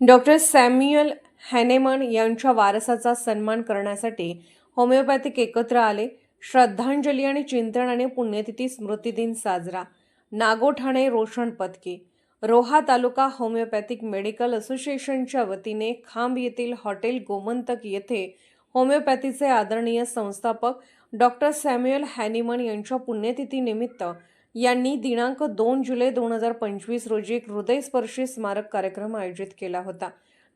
Doctor Samuel हॅनेमन यांच्या वारसाचा सन्मान करण्यासाठी होमिओपॅथिक एकत्र आले. श्रद्धांजली आणि चिंतनाने पुण्यतिथी स्मृतिदिन साजरा. नागोठाणे रोशन पदके रोहा तालुका होमिओपॅथिक मेडिकल असोसिएशनच्या वतीने खांब येथील हॉटेल गोमंतक येथे होमिओपॅथीचे आदरणीय संस्थापक डॉक्टर सॅम्युअल हॅनिमन यांच्या पुण्यतिथीनिमित्त यांनी दिनांक दोन जुलै दोन हजार पंचवीस रोजी एक हृदयस्पर्शी स्मारक कार्यक्रम आयोजित केला होता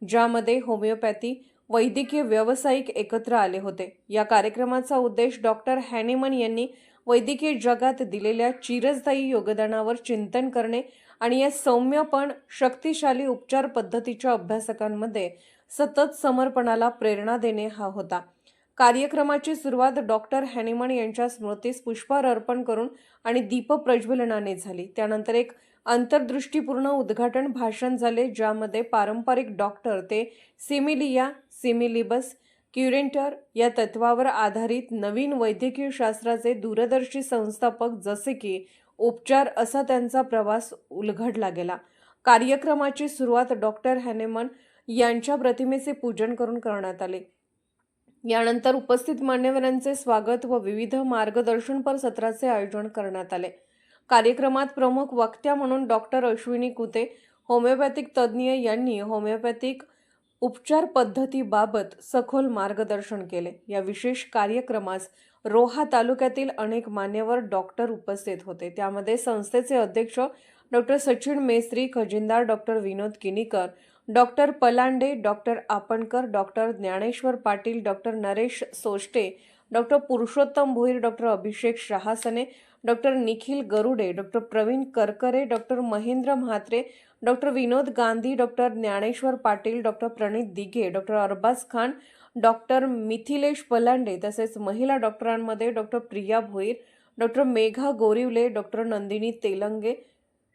ज्यामध्ये होमिओपॅथी वैद्यकीय व्यावसायिक एकत्र आले होते. या कार्यक्रमाचा उद्देश डॉक्टर हॅनिमन यांनी वैद्यकीय जगात दिलेल्या चिरस्थायी योगदानावर चिंतन करणे आणि या सौम्य पण शक्तिशाली उपचार पद्धतीच्या अभ्यासकांमध्ये सतत समर्पणाला प्रेरणा देणे हा होता. कार्यक्रमाची सुरुवात डॉक्टर हॅनिमन यांच्या स्मृतीस पुष्पहार अर्पण करून आणि दीपप्रज्वलनाने झाली. त्यानंतर एक अंतर्दृष्टीपूर्ण उद्घाटन भाषण झाले ज्यामध्ये पारंपरिक डॉक्टर ते सिमिलिया सिमिलिबस क्युरेंटर या तत्वावर आधारित नवीन वैद्यकीय शास्त्राचे दूरदर्शी संस्थापक जसे की उपचार असा त्यांचा प्रवास उलगडला गेला. कार्यक्रमाची सुरुवात डॉक्टर हॅनेमन यांच्या प्रतिमेचे पूजन करून करण्यात आले. यानंतर उपस्थित मान्यवरांचे स्वागत व विविध मार्गदर्शनपर सत्राचे आयोजन करण्यात आले. कार्यक्रमात प्रमुख वक्त्या म्हणून डॉक्टर अश्विनी कुते होमिओपॅथिक तज्ज्ञ यांनी होमिओपॅथिक उपचार पद्धतीबाबत सखोल मार्गदर्शन केले. या विशेष कार्यक्रमास रोहा तालुक्यातील अनेक मान्यवर डॉक्टर उपस्थित होते. त्यामध्ये संस्थेचे अध्यक्ष doctor Sachin Mestri खजिनदार doctor Vinod Kinikar doctor Palande doctor Apankar doctor Dnyaneshwar Patil doctor Naresh Soshte doctor Purushottam Bhoir doctor Abhishek Shahasane doctor Nikhil Garude doctor Pravin Karkare doctor Mahendra Mhatre doctor Vinod Gandhi doctor Dnyaneshwar Patil doctor Pranit Dighe doctor Arbaz Khan doctor Mithilesh Palande तसेच महिला डॉक्टरांमध्ये doctor Priya Bhoir doctor Megha Gorivale doctor Nandini Telange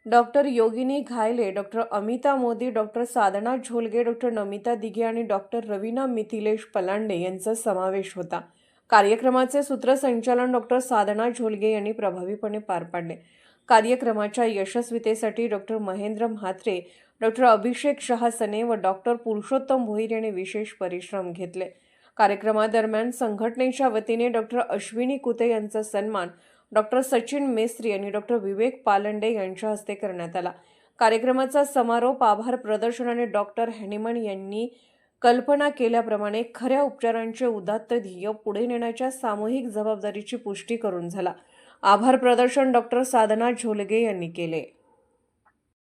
doctor Yogini Ghayale doctor Amita Modi doctor Sadhana Zolge doctor Namita Dighe आणि doctor Raveena Mithilesh Palande यांचा समावेश होता. कार्यक्रमाचे सूत्रसंचालन doctor Sadhana झोलगे यांनी प्रभावीपणे पार पाडले. कार्यक्रमाच्या यशस्वीतेसाठी डॉक्टर महेंद्र म्हात्रे डॉक्टर अभिषेक शहासने व डॉक्टर पुरुषोत्तम भोईर यांनी विशेष परिश्रम घेतले. कार्यक्रमादरम्यान संघटनेच्या वतीने डॉक्टर अश्विनी कुते यांचा सन्मान डॉक्टर सचिन मेस्त्री आणि डॉक्टर विवेक पालंडे यांच्या हस्ते करण्यात आला. कार्यक्रमाचा समारोप आभार प्रदर्शन आणि डॉक्टर हॅनिमन यांनी कल्पना केल्याप्रमाणे खऱ्या उपचारांचे उदात्त ध्येय पुढे नेण्याच्या सामूहिक जबाबदारीची पुष्टी करून झाला. आभार प्रदर्शन डॉक्टर साधना झोलगे यांनी केले.